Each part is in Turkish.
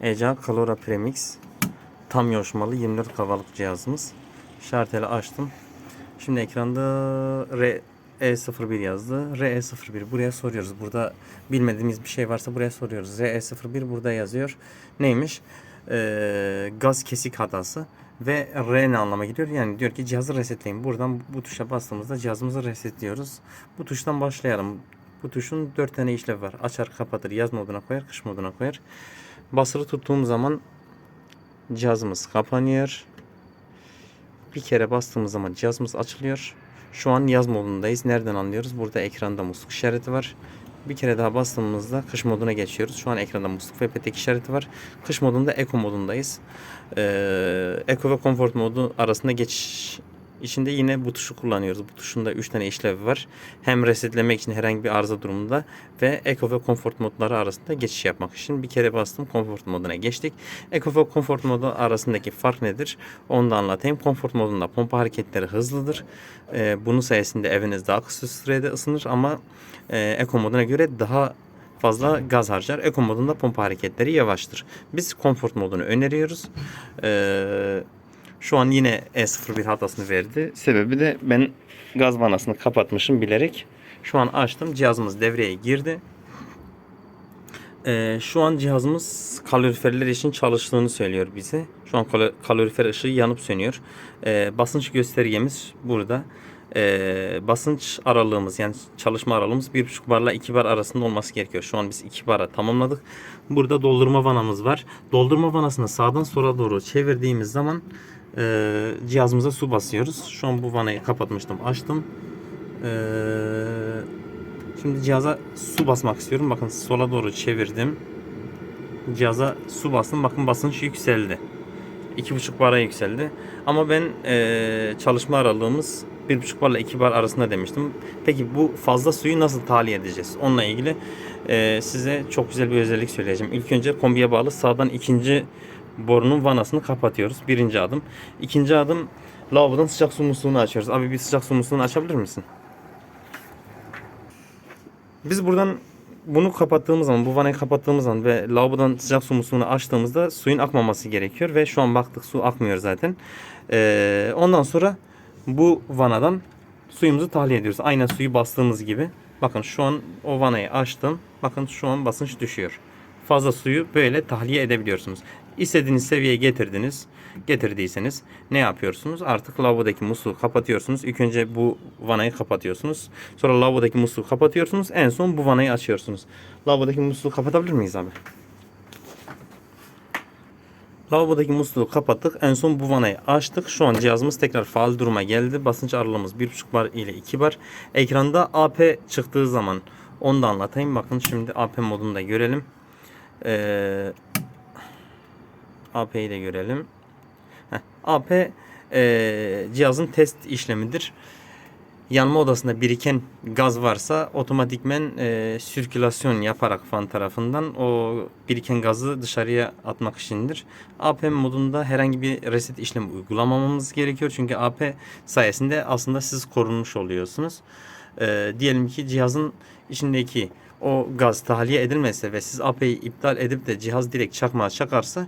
ECA Calora Premix tam yoşmalı 24 kavalık cihazımız. Şarteli açtım. Şimdi ekranda RE01 yazdı. RE01 buraya soruyoruz. Burada bilmediğimiz bir şey varsa buraya soruyoruz. RE01 burada yazıyor. Neymiş? Ee, gaz kesik hatası ve R ne anlama geliyor? Yani diyor ki cihazı resetleyin. Buradan bu tuşa bastığımızda cihazımızı resetliyoruz. Bu tuştan başlayalım. Bu tuşun 4 tane işlevi var. Açar, kapatır, yaz moduna koyar, kış moduna koyar. Basılı tuttuğum zaman cihazımız kapanıyor. Bir kere bastığımız zaman cihazımız açılıyor. Şu an yaz modundayız. Nereden anlıyoruz? Burada ekranda musluk işareti var. Bir kere daha bastığımızda kış moduna geçiyoruz. Şu an ekranda musluk ve petek işareti var. Kış modunda Eco modundayız. Ee, Eco ve Comfort modu arasında geçiş içinde yine bu tuşu kullanıyoruz. Bu tuşun da 3 tane işlevi var. Hem resetlemek için herhangi bir arıza durumunda ve Eco ve Comfort modları arasında geçiş yapmak için bir kere bastım Comfort moduna geçtik. Eco ve Comfort modu arasındaki fark nedir? Onu da anlatayım. Comfort modunda pompa hareketleri hızlıdır. Ee, bunun sayesinde eviniz daha kısa sürede ısınır ama e, Eco moduna göre daha fazla gaz harcar. Eco modunda pompa hareketleri yavaştır. Biz Comfort modunu öneriyoruz. Ee, şu an yine E01 hatasını verdi. Sebebi de ben gaz vanasını kapatmışım bilerek. Şu an açtım. Cihazımız devreye girdi. Ee, şu an cihazımız kaloriferler için çalıştığını söylüyor bize. Şu an kal- kalorifer ışığı yanıp sönüyor. Ee, basınç göstergemiz burada. Ee, basınç aralığımız yani çalışma aralığımız 1,5 barla 2 bar arasında olması gerekiyor. Şu an biz 2 bara tamamladık. Burada doldurma vanamız var. Doldurma vanasını sağdan sola doğru çevirdiğimiz zaman e, cihazımıza su basıyoruz. Şu an bu vanayı kapatmıştım, açtım. Ee, şimdi cihaza su basmak istiyorum. Bakın sola doğru çevirdim. Cihaza su bastım. Bakın basınç yükseldi. 2,5 bara yükseldi. Ama ben e, çalışma aralığımız 1,5 barla 2 bar arasında demiştim. Peki bu fazla suyu nasıl tahliye edeceğiz? Onunla ilgili e, size çok güzel bir özellik söyleyeceğim. İlk önce kombiye bağlı sağdan ikinci borunun vanasını kapatıyoruz. Birinci adım. İkinci adım lavabodan sıcak su musluğunu açıyoruz. Abi bir sıcak su musluğunu açabilir misin? Biz buradan bunu kapattığımız zaman, bu vanayı kapattığımız zaman ve lavabodan sıcak su musluğunu açtığımızda suyun akmaması gerekiyor ve şu an baktık su akmıyor zaten. Ee, ondan sonra bu vanadan suyumuzu tahliye ediyoruz. Aynen suyu bastığımız gibi. Bakın şu an o vanayı açtım. Bakın şu an basınç düşüyor. Fazla suyu böyle tahliye edebiliyorsunuz. İstediğiniz seviyeye getirdiniz. Getirdiyseniz ne yapıyorsunuz? Artık lavabodaki musluğu kapatıyorsunuz. İlk önce bu vanayı kapatıyorsunuz. Sonra lavabodaki musluğu kapatıyorsunuz. En son bu vanayı açıyorsunuz. Lavabodaki musluğu kapatabilir miyiz abi? Lavabodaki musluğu kapattık. En son bu vanayı açtık. Şu an cihazımız tekrar faal duruma geldi. Basınç aralığımız 1.5 bar ile 2 bar. Ekranda AP çıktığı zaman onu da anlatayım. Bakın şimdi AP modunu da görelim. Ee, AP'yi de görelim. Heh, AP e, cihazın test işlemidir. Yanma odasında biriken gaz varsa otomatikmen e, sirkülasyon yaparak fan tarafından o biriken gazı dışarıya atmak içindir. AP modunda herhangi bir reset işlemi uygulamamamız gerekiyor. Çünkü AP sayesinde aslında siz korunmuş oluyorsunuz. E, diyelim ki cihazın içindeki o gaz tahliye edilmezse ve siz AP'yi iptal edip de cihaz direkt çakmağa çakarsa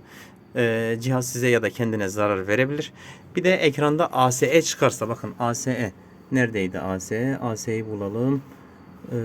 e, cihaz size ya da kendine zarar verebilir. Bir de ekranda ASE çıkarsa bakın ASE neredeydi ASE? ASE'yi bulalım. Ee,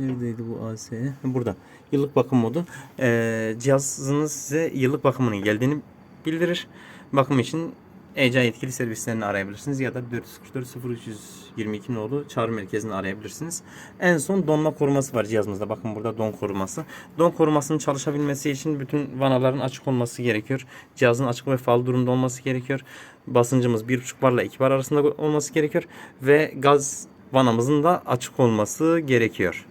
neredeydi bu ASE? Burada. Yıllık bakım modu. Ee, cihazınız size yıllık bakımının geldiğini bildirir. Bakım için ECA yetkili servislerini arayabilirsiniz ya da 444 0322 nolu çağrı merkezini arayabilirsiniz. En son donma koruması var cihazımızda. Bakın burada don koruması. Don korumasının çalışabilmesi için bütün vanaların açık olması gerekiyor. Cihazın açık ve faal durumda olması gerekiyor. Basıncımız 1.5 barla 2 bar arasında olması gerekiyor ve gaz vanamızın da açık olması gerekiyor.